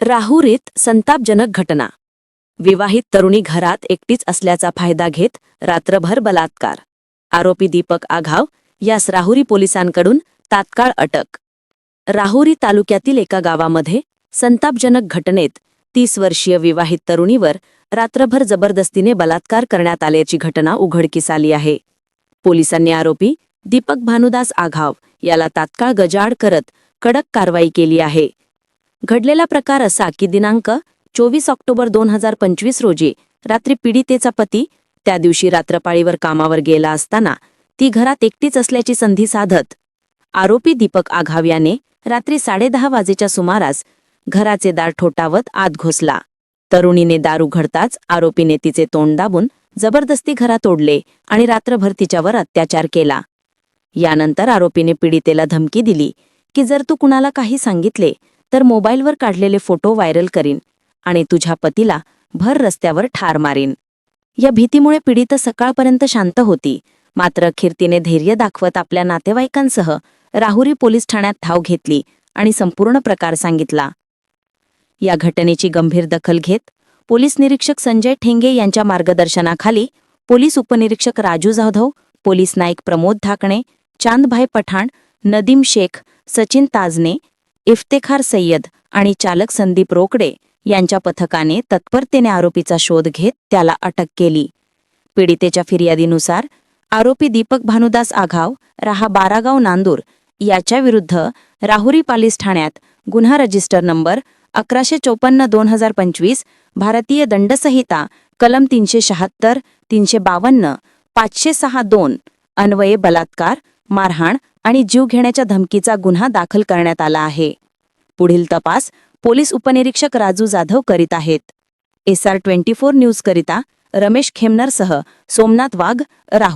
राहुरीत संतापजनक घटना. विवाहित तरुणी घरात एकटीच असल्याचा फायदा घेत रात्रभर बलात्कार. आरोपी दीपक आघाव यास राहुरी पोलिसांकडून तात्काळ अटक. राहुरी तालुक्यातील एका गावामध्ये संतापजनक घटनेत तीस वर्षीय विवाहित तरुणीवर रात्रभर जबरदस्तीने बलात्कार करण्यात आल्याची घटना उघडकीस आली आहे. पोलिसांनी आरोपी दीपक भानुदास आघाव याला तात्काळ गजाआड करत कडक कारवाई केली आहे. घडलेला प्रकार असा की दिनांक चोवीस ऑक्टोबर दोन हजार पंचवीस रोजी रात्री पीडितेचा पती त्या दिवशी रात्रपाळीवर कामावर गेला असताना ती घरात एकटीच असल्याची संधी साधत आरोपी दीपक आघाव याने रात्री साडेदहा वाजेच्या सुमारास घराचे दार ठोठावत आत घुसला. तरुणीने दार उघडताच आरोपीने तिचे तोंड दाबून जबरदस्ती घरात ओढले आणि रात्रभर तिच्यावर अत्याचार केला. यानंतर आरोपीने पीडितेला धमकी दिली की जर तू कुणाला काही सांगितले तर मोबाईलवर काढलेले फोटो व्हायरल करीन आणि तुझ्या पतीला भर रस्त्यावर ठार मारीन. या भीतीमुळे पीडित सकाळपर्यंत शांत होती. मात्र अखेर तिने धैर्य दाखवत आपल्या नातेवाईकांसह राहुरी पोलीस ठाण्यात धाव घेतली आणि संपूर्ण प्रकार सांगितला. या घटनेची गंभीर दखल घेत पोलीस निरीक्षक संजय ठेंगे यांच्या मार्गदर्शनाखाली पोलीस उपनिरीक्षक राजू जाधव पोलीस नाईक प्रमोद धाकणे चांदभाई पठाण नदीम शेख सचिन ताजने इफ्तेखार सय्यद आणि चालक संदीप रोकडे यांच्या पथकाने तत्परतेने आरोपीचा शोध घेत त्याला अटक केली. पीडितेच्या फिर्यादीनुसार आरोपी दीपक भानुदास आघाव राहा बारागाव नांदूर याच्याविरुद्ध राहुरी पालीस ठाण्यात गुन्हा रजिस्टर नंबर अकराशे चोपन्न दोन हजार पंचवीस भारतीय दंडसंहिता कलम तीनशे शहात्तर तीनशे बावन्न पाचशे सहा दोन अन्वये बलात्कार मारहाण आणि जीव घेण्याच्या धमकीचा गुन्हा दाखल करण्यात आला आहे. पुढील तपास पोलीस उपनिरीक्षक राजू जाधव करीत आहेत. एस आर ट्वेंटी फोर न्यूजकरिता रमेश खेमनरसह सोमनाथ वाघ राहुल.